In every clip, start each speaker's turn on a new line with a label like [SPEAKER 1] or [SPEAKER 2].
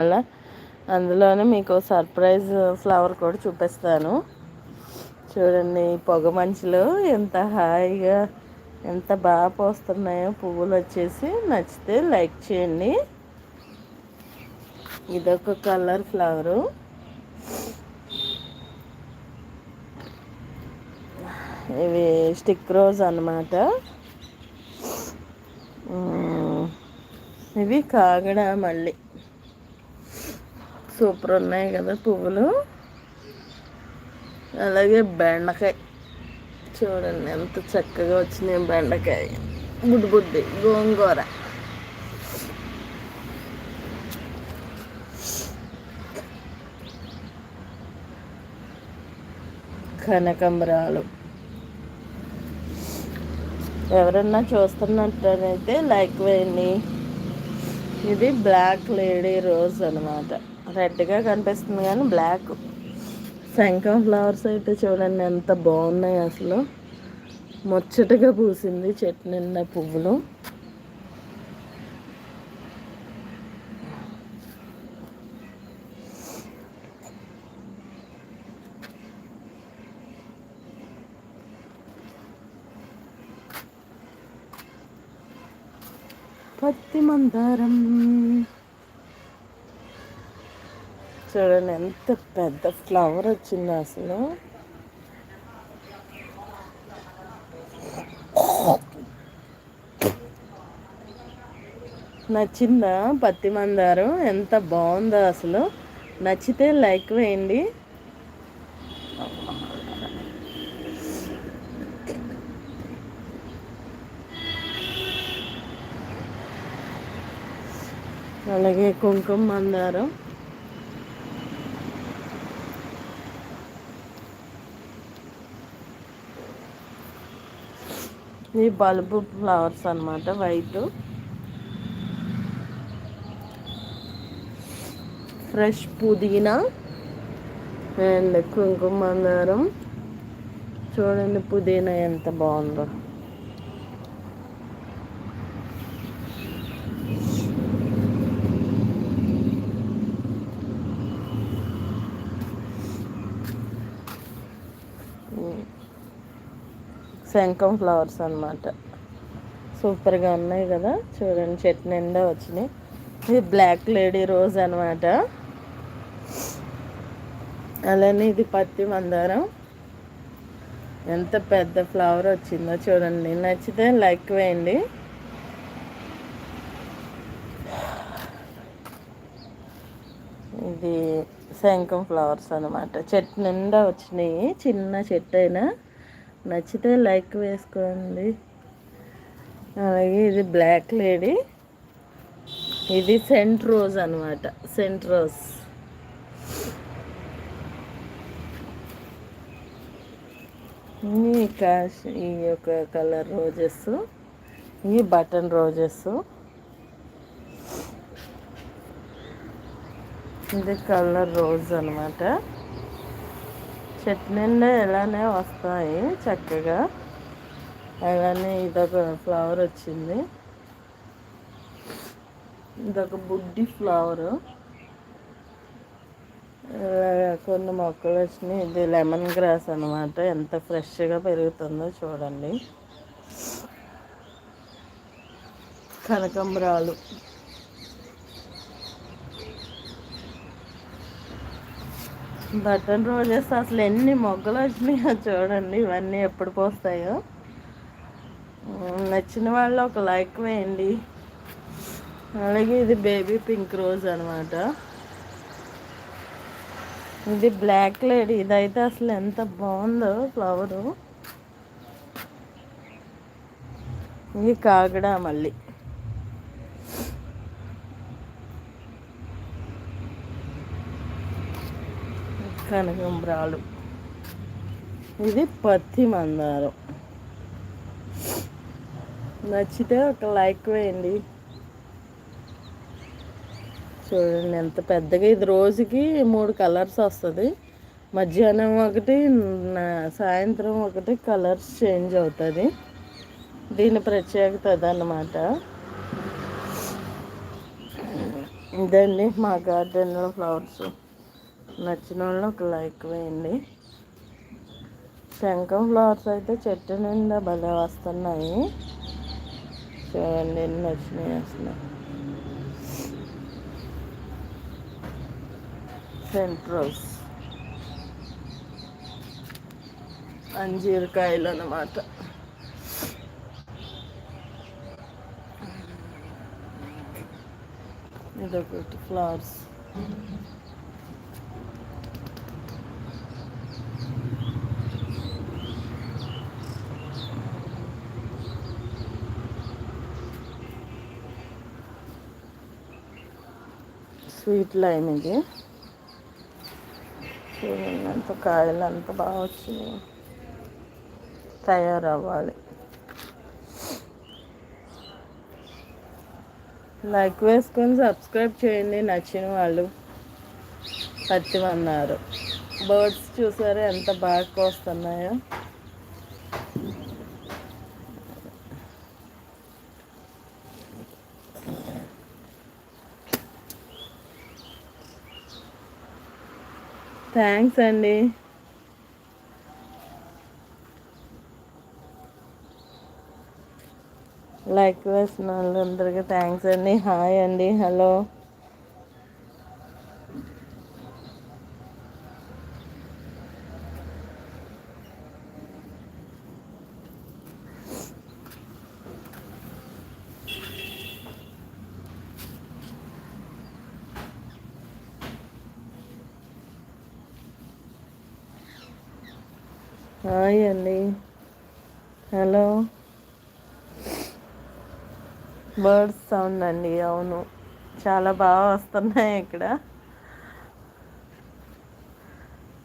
[SPEAKER 1] అలా. అందులోనే మీకు సర్ప్రైజ్ ఫ్లవర్ కూడా చూపిస్తాను. చూడండి పొగ మంచులు ఎంత హాయిగా ఎంత బాగా పోస్తున్నాయో పువ్వులు వచ్చేసి నచ్చితే లైక్ చేయండి. ఇదొక కలర్ ఫ్లవరు. ఇవి స్టిక్ రోజ్ అనమాట ఇవి కాగడ మళ్ళీ. సూపర్ ఉన్నాయి కదా పువ్వులు. అలాగే బెండకాయ. చూడండి ఎంత చక్కగా వచ్చినాయి బెండకాయ. బుడ్డి బుడ్డి గోంగూర. కనకంబరాలు. ఎవరన్నా చూస్తున్నట్టయితే లైక్ వేయండి. ఇది బ్లాక్ లేడీ రోజ్ అనమాట రెడ్గా కనిపిస్తుంది కానీ బ్లాక్. శంఖం ఫ్లవర్స్ అయితే చూడండి ఎంత బాగున్నాయి అసలు. ముచ్చటగా పూసింది చెట్టు నిండా పువ్వులు. పత్తి మందారం. చూడండి ఎంత పెద్ద ఫ్లవర్ వచ్చింది అసలు. నచ్చిందా పత్తి మందారం ఎంత బాగుందో అసలు. నచ్చితే లైక్ వేయండి. అలాగే కుంకుమ మందారం. ఈ బల్బు ఫ్లవర్స్ అనమాట వైట్. ఫ్రెష్ పుదీనా అండ్ కుంకుమ మందారం. చూడండి పుదీనా ఎంత బాగుందో. శంఖం ఫ్లవర్స్ అనమాట సూపర్గా ఉన్నాయి కదా. చూడండి చెట్టు నిండా వచ్చినాయి. ఇది బ్లాక్ లేడీ రోజ్ అనమాట అలానే ఇది పత్తి మందారం. ఎంత పెద్ద ఫ్లవర్ వచ్చిందో చూడండి. నచ్చితే లైక్ వేయండి. ఇది శంఖం ఫ్లవర్స్ అనమాట చెట్టు నిండా వచ్చినాయి. చిన్న చెట్టు అయినా. నచ్చితే లైక్ వేసుకోండి. అలాగే ఇది బ్లాక్ లేడీ. ఇది సెంట్ రోజ్ అనమాట సెంట్ రోజ్. ఈ కాష్ ఈ యొక్క కలర్ రోజెస్ ఈ బటన్ రోజెస్. ఇది కలర్ రోజ్ అనమాట చెట్టు నిండా ఎలానే వస్తాయి చక్కగా. అలానే ఇదొక ఫ్లవర్ వచ్చింది. ఇదొక బుడ్డి ఫ్లవరు. కొన్ని మొక్కలు వచ్చినాయి. ఇది లెమన్ గ్రాస్ అనమాట ఎంత ఫ్రెష్గా పెరుగుతుందో చూడండి. కనకంబరాలు. బటన్ రోజెస్ అసలు ఎన్ని మొగ్గలు వచ్చినాయో చూడండి ఇవన్నీ ఎప్పుడు పోస్తాయో. నచ్చిన వాళ్ళు ఒక లైక్ వేయండి. అలాగే ఇది బేబీ పింక్ రోజ్ అనమాట ఇది బ్లాక్ లేడీ ఇదైతే అసలు ఎంత బాగుందో ఫ్లవరు. ఇది కాగడా మళ్ళీ. కనకంబరాలు ఇది పత్తి మందారం. నచ్చితే ఒక లైక్ వేయండి. చూడండి ఎంత పెద్దగా ఇది రోజుకి మూడు కలర్స్ వస్తుంది. మధ్యాహ్నం ఒకటి సాయంత్రం ఒకటి కలర్స్ చేంజ్ అవుతుంది. దీని ప్రత్యేకత అదన్నమాట. ఇదండి మా గార్డెన్లో ఫ్లవర్స్. నచ్చిన వాళ్ళు ఒక లైక్ వేయండి. శంఖం ఫ్లవర్స్ అయితే చెట్టు నిండా భలే వస్తున్నాయి. చూడండి ఎన్ని అసలు. సెంట్ రోజ్ అంజీరకాయలు అన్నమాట. ఇదొకటి ఫ్లవర్స్. స్వీట్ లైమ్ ఇది. చూడండి అంత కాయలు అంత బాగా వచ్చినాయి. తయారవ్వాలి. లైక్ వేసుకొని సబ్స్క్రైబ్ చేయండి నచ్చిన వాళ్ళు పచ్చిమన్నారు బర్డ్స్ చూసారా ఎంత బాగా వస్తున్నాయో థ్యాంక్స్ అండి. లైక్ వేసిన వాళ్ళందరికీ థ్యాంక్స్ అండి. హాయ్ అండి. హలో హాయ్ అండి. హలో. బర్డ్స్ సౌండ్ అండి అవును. చాలా బాగా వస్తున్నాయి ఇక్కడ.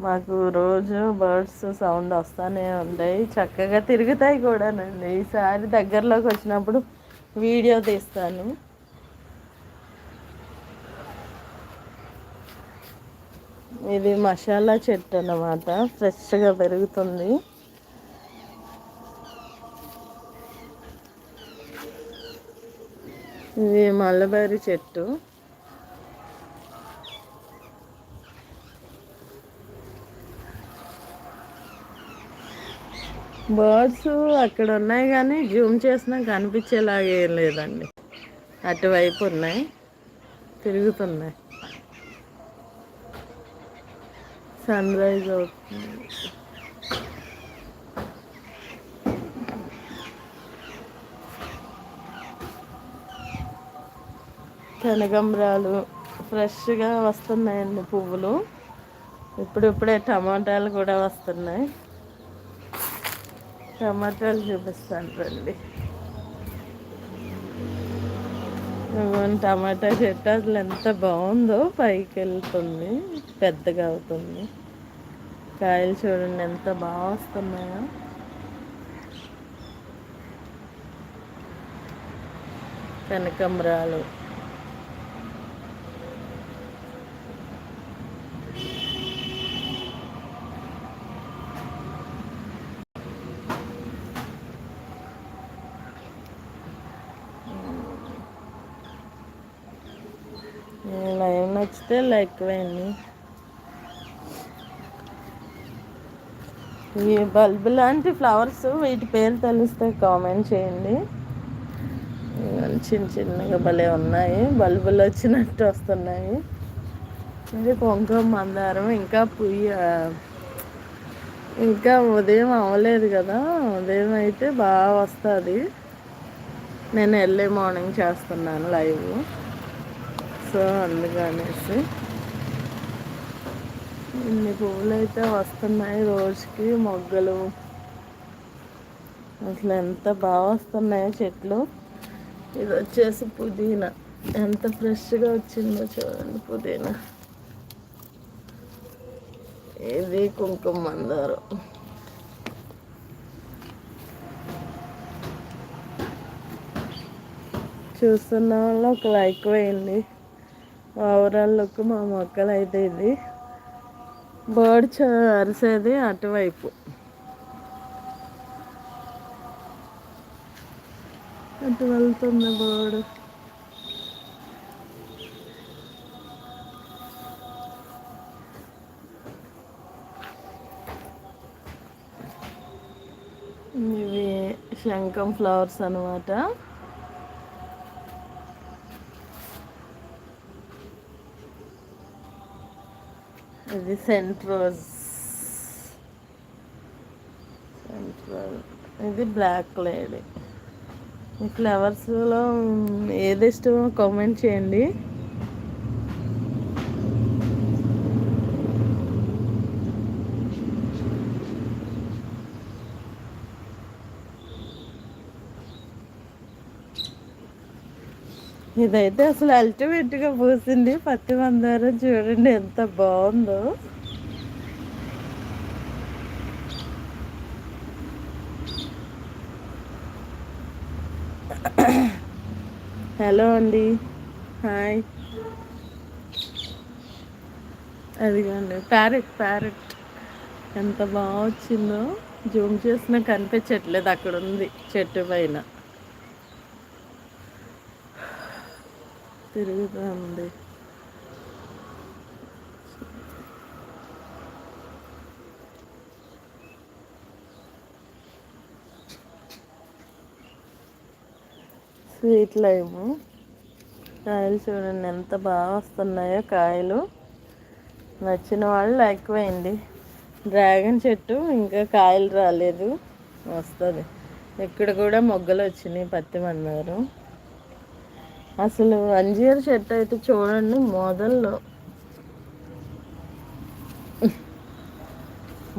[SPEAKER 1] మాకు రోజు బర్డ్స్ సౌండ్ వస్తూనే ఉంటాయి. చక్కగా తిరుగుతాయి కూడానండి. ఈసారి దగ్గరలోకి వచ్చినప్పుడు వీడియో తీస్తాను. ఇది మసాలా చెట్టు అన్నమాట. ఫ్రెష్గా పెరుగుతుంది. ఇది మల్లబరి చెట్టు. బర్డ్స్ అక్కడ ఉన్నాయి కానీ జూమ్ చేసినా కనిపించేలాగా ఏం లేదండి. అటువైపు ఉన్నాయి. తిరుగుతున్నాయి. సన్ రైజ్ అవుతుంది కనకంబరాలు ఫ్రెష్గా వస్తున్నాయండి పువ్వులు. ఇప్పుడిప్పుడే టమాటాలు కూడా వస్తున్నాయి. టమాటాలు చూపిస్తాను రండి. టమాటా చెట్టు అసలు ఎంత బాగుందో పైకి వెళ్తుంది పెద్దగా అవుతుంది. కాయలు చూడండి ఎంత బాగా వస్తున్నాయో. కనకంబరాలు లైవ్ నచ్చితే లైక్ వేయండి ఈ బల్బ్ లాంటి ఫ్లవర్స్ వీటి పేరు తెలిస్తే కామెంట్ చేయండి. చిన్న చిన్నగా భలే ఉన్నాయి. బల్బులు వచ్చినట్టు వస్తున్నాయి. ఇది కుంకుమ మందారం ఇంకా పుయ్య. ఇంకా ఉదయం అవ్వలేదు కదా. ఉదయం అయితే బాగా వస్తుంది. నేను వెళ్ళే మార్నింగ్ చేస్తున్నాను లైవ్. సో అందుకనేసి ఇన్ని పువ్వులు అయితే వస్తున్నాయి రోజుకి మొగ్గలు. అసలు ఎంత బాగా వస్తున్నాయో చెట్లు. ఇది వచ్చేసి పుదీనా. ఎంత ఫ్రెష్గా వచ్చిందో చూడండి పుదీనా. ఇది కుంకుమ మందారం. చూస్తున్న వాళ్ళు ఒక లైక్ వేయండి. ఓవరాల్ లుక్ మా మొక్కలు అయితే ఇది. బర్డ్స్ అరిసేది అటువైపు. అటు వెళ్తుంది బర్డ్. ఇవి శంఖం ఫ్లవర్స్ అనమాట ఇది సెంట్ రోజ్ ఇది బ్లాక్ లేడీ ఈ ఫ్లవర్స్లో ఏది ఇష్టమో కామెంట్ చేయండి. ఇదైతే అసలు అల్టిమేట్గా పూసింది. పత్తి మందారం చూడండి ఎంత బాగుందో. హలో అండి. హాయ్ అదిగోండి ప్యారెట్ ప్యారెట్ ఎంత బాగా వచ్చిందో. జూమ్ చేసినా కనిపించట్లేదు అక్కడ ఉంది చెట్టు పైన. తిరుగుతుంది స్వీట్ లైమ్. కాయలు చూడండి ఎంత బాగా వస్తున్నాయో కాయలు. నచ్చిన వాళ్ళు ఎక్కువైంది డ్రాగన్ చెట్టు ఇంకా కాయలు రాలేదు. వస్తుంది. ఇక్కడ కూడా మొగ్గలు వచ్చినాయి పత్తి మన్నారు అసలు అంజీర్ చెట్టు అయితే చూడండి మొదల్లో.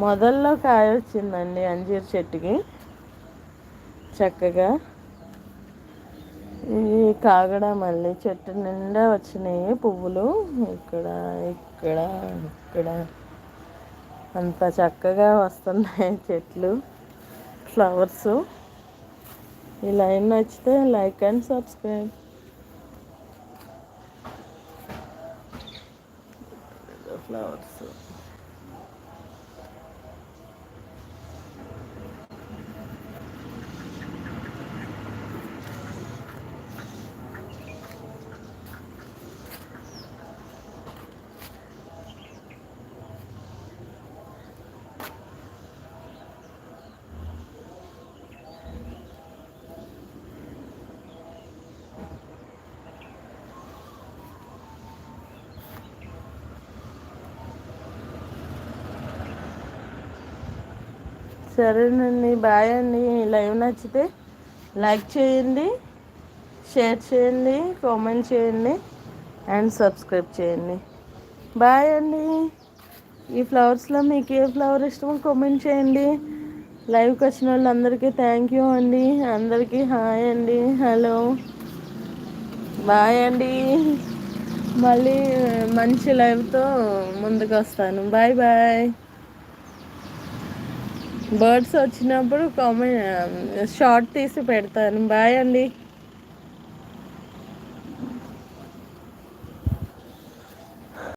[SPEAKER 1] మొదల్లో కాయ వచ్చిందండి అంజీర్ చెట్టుకి చక్కగా. ఈ కాగడ మళ్ళీ చెట్టు నిండా వచ్చినాయి పువ్వులు. ఇక్కడ ఇక్కడ ఇక్కడ. అంత చక్కగా వస్తున్నాయి చెట్లు ఫ్లవర్స్. ఈ లైన్ నచ్చితే లైక్ అండ్ సబ్స్క్రైబ్. ఫ్లవర్స్ సరేనండి బాయ్ అండి. లైవ్ నచ్చితే లైక్ చేయండి షేర్ చేయండి కామెంట్ చేయండి అండ్ సబ్స్క్రైబ్ చేయండి. బాయ్ అండి. ఈ ఫ్లవర్స్లో మీకు ఏ ఫ్లవర్ ఇష్టమో కామెంట్ చేయండి. లైవ్కి వచ్చిన వాళ్ళందరికీ థ్యాంక్ యూ అండి. అందరికీ హాయ్ అండి. హలో. బాయ్ అండి. మళ్ళీ మంచి లైవ్తో ముందుకు వస్తాను. Bye bye. బర్డ్స్ వచ్చినప్పుడు కామెంట్ షార్ట్ um, తీసి పెడతాను. బాయ్ అండి.